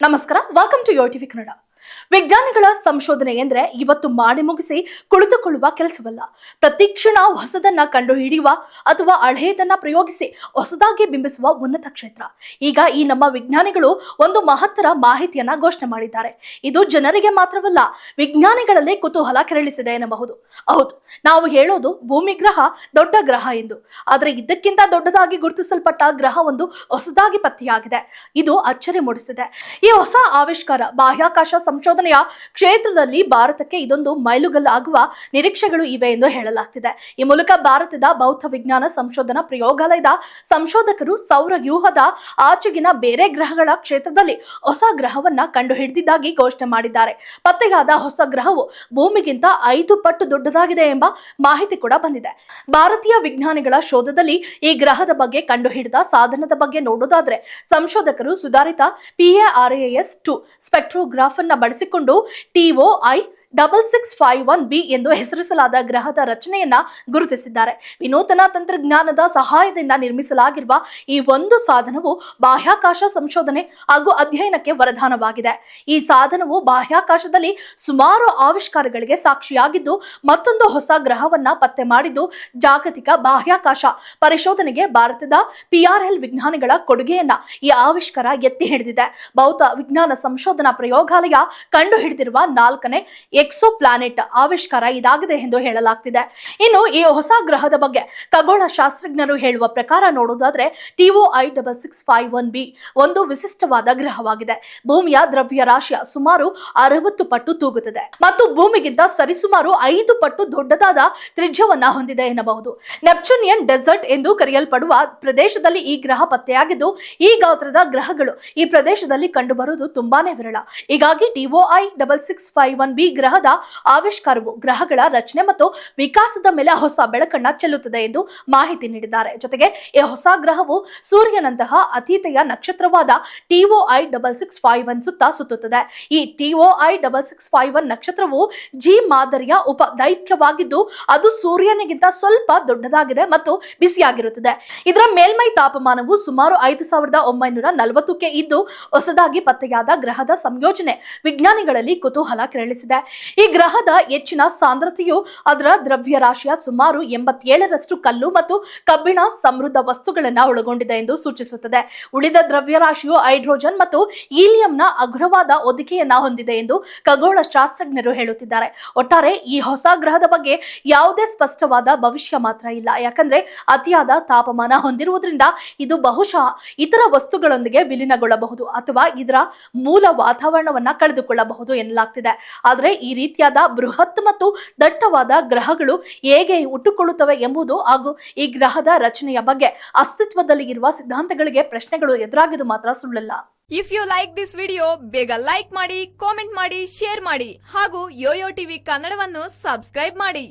ನಮಸ್ಕಾರ welcome to Yo TV Kannada ವಿಜ್ಞಾನಿಗಳ ಸಂಶೋಧನೆ ಎಂದ್ರೆ ಇವತ್ತು ಮಾಡಿ ಮುಗಿಸಿ ಕುಳಿತುಕೊಳ್ಳುವ ಕೆಲಸವಲ್ಲ. ಪ್ರತಿ ಕ್ಷಣ ಹೊಸದನ್ನ ಕಂಡು ಹಿಡಿಯುವ ಅಥವಾ ಹಳೆಯದನ್ನ ಪ್ರಯೋಗಿಸಿ ಹೊಸದಾಗಿ ಬಿಂಬಿಸುವ ಉನ್ನತ ಕ್ಷೇತ್ರ. ಈಗ ಈ ನಮ್ಮ ವಿಜ್ಞಾನಿಗಳು ಒಂದು ಮಹತ್ತರ ಮಾಹಿತಿಯನ್ನ ಘೋಷಣೆ ಮಾಡಿದ್ದಾರೆ. ಇದು ಜನರಿಗೆ ಮಾತ್ರವಲ್ಲ, ವಿಜ್ಞಾನಿಗಳಲ್ಲಿ ಕುತೂಹಲ ಕೆರಳಿಸಿದೆ ಎನ್ನಬಹುದು. ಹೌದು, ನಾವು ಹೇಳೋದು ಭೂಮಿ ಗ್ರಹ ದೊಡ್ಡ ಗ್ರಹ ಎಂದು. ಆದರೆ ಇದಕ್ಕಿಂತ ದೊಡ್ಡದಾಗಿ ಗುರುತಿಸಲ್ಪಟ್ಟ ಗ್ರಹ ಒಂದು ಹೊಸದಾಗಿ ಪತ್ತೆಯಾಗಿದೆ. ಇದು ಅಚ್ಚರಿ ಮೂಡಿಸಿದೆ. ಈ ಹೊಸ ಆವಿಷ್ಕಾರ ಬಾಹ್ಯಾಕಾಶ ಸಂಶೋಧನೆಯ ಕ್ಷೇತ್ರದಲ್ಲಿ ಭಾರತಕ್ಕೆ ಇದೊಂದು ಮೈಲುಗಲ್ಲಾಗುವ ನಿರೀಕ್ಷೆಗಳು ಇವೆ ಎಂದು ಹೇಳಲಾಗ್ತಿದೆ. ಈ ಮೂಲಕ ಭಾರತದ ಬೌದ್ಧ ವಿಜ್ಞಾನ ಸಂಶೋಧನಾ ಪ್ರಯೋಗಾಲಯದ ಸಂಶೋಧಕರು ಸೌರ ವ್ಯೂಹದ ಆಚೆಗಿನ ಬೇರೆ ಗ್ರಹಗಳ ಕ್ಷೇತ್ರದಲ್ಲಿ ಹೊಸ ಗ್ರಹವನ್ನ ಕಂಡು ಹಿಡಿದಿದ್ದಾಗಿ ಘೋಷಣೆ ಮಾಡಿದ್ದಾರೆ. ಪತ್ತೆಯಾದ ಹೊಸ ಗ್ರಹವು ಭೂಮಿಗಿಂತ ಐದು ಪಟ್ಟು ದೊಡ್ಡದಾಗಿದೆ ಎಂಬ ಮಾಹಿತಿ ಕೂಡ ಬಂದಿದೆ. ಭಾರತೀಯ ವಿಜ್ಞಾನಿಗಳ ಶೋಧದಲ್ಲಿ ಈ ಗ್ರಹದ ಬಗ್ಗೆ ಕಂಡುಹಿಡಿದ ಸಾಧನದ ಬಗ್ಗೆ ನೋಡೋದಾದ್ರೆ ಸಂಶೋಧಕರು ಸುಧಾರಿತ ಪಿಎಆರ್ಎಎಸ್ ಟು ಸ್ಪೆಕ್ಟ್ರೋಗ್ರಾಫ್ ಅನ್ನ ಬಳಸಿಕೊಂಡು TOI double six five one B ಎಂದು ಹೆಸರಿಸಲಾದ ಗ್ರಹದ ರಚನೆಯನ್ನ ಗುರುತಿಸಿದ್ದಾರೆ. ವಿನೂತನ ತಂತ್ರಜ್ಞಾನದ ಸಹಾಯದಿಂದ ನಿರ್ಮಿಸಲಾಗಿರುವ ಈ ಒಂದು ಸಾಧನವು ಬಾಹ್ಯಾಕಾಶ ಸಂಶೋಧನೆ ಹಾಗೂ ಅಧ್ಯಯನಕ್ಕೆ ವರದಾನವಾಗಿದೆ. ಈ ಸಾಧನವು ಬಾಹ್ಯಾಕಾಶದಲ್ಲಿ ಸುಮಾರು ಆವಿಷ್ಕಾರಗಳಿಗೆ ಸಾಕ್ಷಿಯಾಗಿದ್ದು, ಮತ್ತೊಂದು ಹೊಸ ಗ್ರಹವನ್ನ ಪತ್ತೆ ಮಾಡಿದ್ದು ಜಾಗತಿಕ ಬಾಹ್ಯಾಕಾಶ ಪರಿಶೋಧನೆಗೆ ಭಾರತದ ಪಿಆರ್ಎಲ್ ವಿಜ್ಞಾನಿಗಳ ಕೊಡುಗೆಯನ್ನ ಈ ಆವಿಷ್ಕಾರ ಎತ್ತಿ ಹಿಡಿದಿದೆ. ಭೌತ ವಿಜ್ಞಾನ ಸಂಶೋಧನಾ ಪ್ರಯೋಗಾಲಯ ಕಂಡುಹಿಡಿದಿರುವ ನಾಲ್ಕನೇ ಎಕ್ಸೋ ಪ್ಲಾನೆಟ್ ಆವಿಷ್ಕಾರ ಇದಾಗಿದೆ ಎಂದು ಹೇಳಲಾಗ್ತಿದೆ. ಇನ್ನು ಈ ಹೊಸ ಗ್ರಹದ ಬಗ್ಗೆ ಖಗೋಳ ಶಾಸ್ತ್ರಜ್ಞರು ಹೇಳುವ ಪ್ರಕಾರ ನೋಡುವುದಾದ್ರೆ I double six five one B ಒಂದು ವಿಶಿಷ್ಟವಾದ ಗ್ರಹವಾಗಿದೆ. ಭೂಮಿಯ ದ್ರವ್ಯ ರಾಶಿಯ ಸುಮಾರು ಅರವತ್ತು ಪಟ್ಟು ತೂಗುತ್ತದೆ. ಮತ್ತು ಭೂಮಿಗಿಂತ ಸರಿಸುಮಾರು ಐದು ಪಟ್ಟು ದೊಡ್ಡದಾದ ತ್ರಿಜ್ಯವನ್ನ ಹೊಂದಿದೆ ಎನ್ನಬಹುದು. ನೆಪ್ಚೂನಿಯನ್ ಡೆಸರ್ಟ್ ಎಂದು ಕರೆಯಲ್ಪಡುವ ಪ್ರದೇಶದಲ್ಲಿ ಈ ಗ್ರಹ ಪತ್ತೆಯಾಗಿದ್ದು, ಈ ಗಾತ್ರದ ಗ್ರಹಗಳು ಈ ಪ್ರದೇಶದಲ್ಲಿ ಕಂಡುಬರುವುದು ತುಂಬಾನೇ ವಿರಳ. ಹೀಗಾಗಿ DOI double six five one B ಗ್ರಹದ ಆವಿಷ್ಕಾರವು ಗ್ರಹಗಳ ರಚನೆ ಮತ್ತು ವಿಕಾಸದ ಮೇಲೆ ಹೊಸ ಬೆಳಕನ್ನ ಚೆಲ್ಲುತ್ತದೆ ಎಂದು ಮಾಹಿತಿ ನೀಡಿದ್ದಾರೆ. ಜೊತೆಗೆ ಈ ಹೊಸ ಗ್ರಹವು ಸೂರ್ಯನಂತಹ ಅತೀತೆಯ ನಕ್ಷತ್ರವಾದ TOI double six five one ಸುತ್ತ ಸುತ್ತುತ್ತದೆ. ಈ TOI double six five one ನಕ್ಷತ್ರವು G ಮಾದರಿಯ ಉಪ ದೈತ್ಯವಾಗಿದ್ದು, ಅದು ಸೂರ್ಯನಿಗಿಂತ ಸ್ವಲ್ಪ ದೊಡ್ಡದಾಗಿದೆ ಮತ್ತು ಬಿಸಿಯಾಗಿರುತ್ತದೆ. ಇದರ ಮೇಲ್ಮೈ ತಾಪಮಾನವು ಸುಮಾರು ಐದು ಸಾವಿರದ ಒಂಬೈನೂರ ನಲವತ್ತಕ್ಕೆ ಇದ್ದು, ಹೊಸದಾಗಿ ಪತ್ತೆಯಾದ ಗ್ರಹದ ಸಂಯೋಜನೆ ವಿಜ್ಞಾನಿಗಳಲ್ಲಿ ಕುತೂಹಲ ಕೆರಳಿಸಿದೆ. ಈ ಗ್ರಹದ ಹೆಚ್ಚಿನ ಸಾಂದ್ರತೆಯು ಅದರ ದ್ರವ್ಯರಾಶಿಯ ಸುಮಾರು ಎಂಬತ್ತೇಳರಷ್ಟು ಕಲ್ಲು ಮತ್ತು ಕಬ್ಬಿಣ ಸಮೃದ್ಧ ವಸ್ತುಗಳನ್ನು ಒಳಗೊಂಡಿದೆ ಎಂದು ಸೂಚಿಸುತ್ತದೆ. ಉಳಿದ ದ್ರವ್ಯರಾಶಿಯು ಹೈಡ್ರೋಜನ್ ಮತ್ತು ಈಲಿಯಂನ ಅಗ್ರವಾದ ಹೊದಿಕೆಯನ್ನ ಹೊಂದಿದೆ ಎಂದು ಖಗೋಳ ಶಾಸ್ತ್ರಜ್ಞರು ಹೇಳುತ್ತಿದ್ದಾರೆ. ಒಟ್ಟಾರೆ ಈ ಹೊಸ ಗ್ರಹದ ಬಗ್ಗೆ ಯಾವುದೇ ಸ್ಪಷ್ಟವಾದ ಭವಿಷ್ಯ ಮಾತ್ರ ಇಲ್ಲ. ಯಾಕಂದ್ರೆ ಅತಿಯಾದ ತಾಪಮಾನ ಹೊಂದಿರುವುದರಿಂದ ಇದು ಬಹುಶಃ ಇತರ ವಸ್ತುಗಳೊಂದಿಗೆ ವಿಲೀನಗೊಳ್ಳಬಹುದು ಅಥವಾ ಇದರ ಮೂಲ ವಾತಾವರಣವನ್ನ ಕಳೆದುಕೊಳ್ಳಬಹುದು ಎನ್ನಲಾಗ್ತಿದೆ. ಆದರೆ ಈ ರೀತಿಯಾದ ಬೃಹತ್ ಮತ್ತು ದಟ್ಟವಾದ ಗ್ರಹಗಳು ಹೇಗೆ ಹುಟ್ಟುಕೊಳ್ಳುತ್ತವೆ ಎಂಬುದು ಹಾಗೂ ಈ ಗ್ರಹದ ರಚನೆಯ ಬಗ್ಗೆ ಅಸ್ತಿತ್ವದಲ್ಲಿ ಇರುವ ಸಿದ್ಧಾಂತಗಳಿಗೆ ಪ್ರಶ್ನೆಗಳು ಎದುರಾಗಿದ್ದು ಮಾತ್ರ ಸುಳ್ಳಲ್ಲ. If you like this video ಬೇಗ ಲೈಕ್ ಮಾಡಿ ಕಾಮೆಂಟ್ ಮಾಡಿ ಶೇರ್ ಮಾಡಿ ಹಾಗೂ ಯೋಯೋ ಟಿವಿ ಕನ್ನಡವನ್ನು ಸಬ್ಸ್ಕ್ರೈಬ್ ಮಾಡಿ.